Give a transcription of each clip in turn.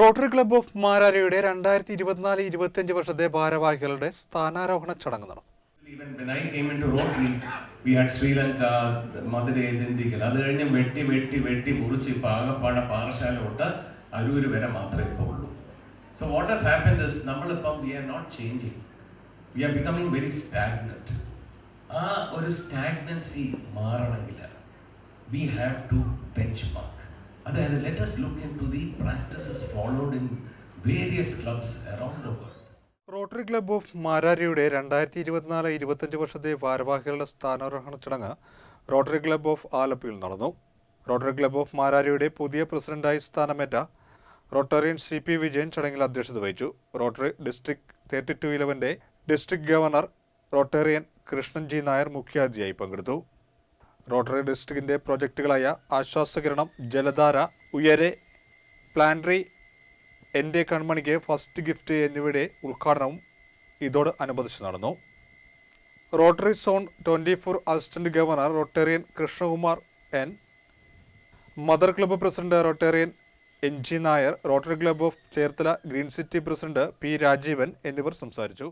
Rotary Club of മാരാരയുടെ രണ്ടായിരത്തി ഇരുപത്തിനാല് ഇരുപത്തിയഞ്ച് വർഷത്തെ ഭാരവാഹികളുടെ സ്ഥാനാരോഹണ ചടങ്ങ് നടന്നു. Even when അത് കഴിഞ്ഞ് വെട്ടി വെട്ടി വെട്ടി മുറിച്ച് ഇപ്പം ആകപ്പാടെ പാറശാല തൊട്ട് അരൂര് വരെ മാത്രമേ ഇപ്പോൾ ഉള്ളൂ. So what has happen is നമ്മളിപ്പം we are not changing we are becoming very stagnant ആ ഒരു സ്റ്റാഗ്നൻസി മാറണമെങ്കിൽ we have to benchmark അതായത് let's look into the practices followed in various clubs around the world Rotary Club of മാരാരിയുടെ രണ്ടായിരത്തി ഇരുപത്തിനാല് ഇരുപത്തഞ്ച് വർഷത്തെ ഭാരവാഹികളുടെ സ്ഥാനാരോഹണ ചടങ്ങ് റോട്ടറി ക്ലബ്ബ് ഓഫ് ആലപ്പിയിൽ നടന്നു. റോട്ടറി ക്ലബ്ബ് ഓഫ് മാരാരിയുടെ പുതിയ പ്രസിഡന്റായി സ്ഥാനമേറ്റ റോട്ടറിയൻ സി പി വിജയൻ ചടങ്ങിൽ അധ്യക്ഷത വഹിച്ചു. Rotary district thirty two ഇലവന്റെ district governor Rotarian Krishnan G Nair മുഖ്യാതിഥിയായി പങ്കെടുത്തു. റോട്ടറി ഡിസ്ട്രിക്റ്റിന്റെ പ്രോജക്റ്റുകളായ ആശ്വാസകിരണം ജലധാര ഉയരെ പ്ലാൻറി എന്റെ കൺമണിക്ക് ഫസ്റ്റ് ഗിഫ്റ്റ് എന്നിവയുടെ ഉദ്ഘാടനവും ഇതോട് അനുബന്ധിച്ച് നടന്നു. Rotary zone twenty four assistant governor Rotarian Krishnakumar N. Mother club president Rotarian N. G. Nair Rotary Club of Cherthala Green City president P. Rajeevan എന്നിവർ സംസാരിച്ചു.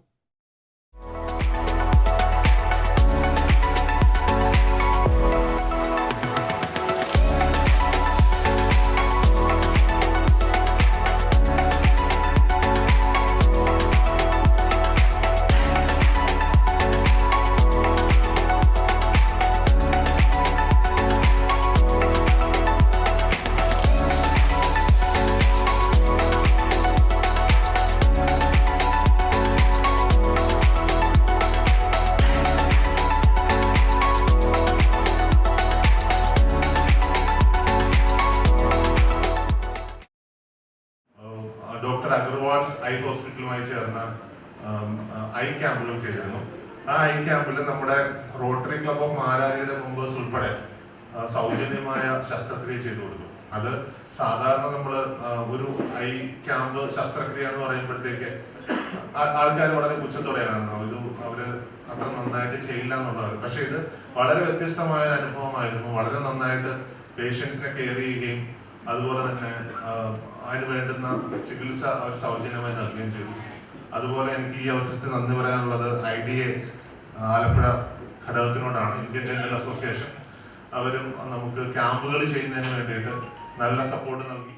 ഡോക്ടർ അഗർവാൾസ് ഐ ഹോസ്പിറ്റലുമായി ചേർന്ന് ഐ ക്യാമ്പുകൾ ചെയ്തിരുന്നു. ആ ഐ ക്യാമ്പിൽ നമ്മുടെ റോട്ടറി ക്ലബ് ഓഫ് മാരാരിയുടെ members ഉൾപ്പെടെ സൗജന്യമായ ശസ്ത്രക്രിയ ചെയ്തു കൊടുത്തു. അത് സാധാരണ നമ്മൾ ഒരു ഐ ക്യാമ്പ് ശസ്ത്രക്രിയ എന്ന് പറയുമ്പോഴത്തേക്ക് ആൾക്കാർ വളരെ പുച്ഛത്തോടെയാണ്. ഇത് അവർ അത്ര നന്നായിട്ട് ചെയ്യില്ല എന്നുള്ളവർ പക്ഷെ ഇത് വളരെ വ്യത്യസ്തമായ ഒരു അനുഭവമായിരുന്നു. വളരെ നന്നായിട്ട് പേഷ്യൻസിനെ കെയർ ചെയ്യുകയും അതുപോലെ തന്നെ അതിന് വേണ്ടുന്ന ചികിത്സ അവർ സൗജന്യമായി നൽകുകയും ചെയ്തു. അതുപോലെ എനിക്ക് ഈ അവസരത്തിൽ നന്ദി പറയാനുള്ളത് I D A Alappuzha ഘടകത്തിനോടാണ്. Indian dental association. അവരും നമുക്ക് ക്യാമ്പുകൾ ചെയ്യുന്നതിന് വേണ്ടിയിട്ട് നല്ല സപ്പോർട്ട് നൽകി.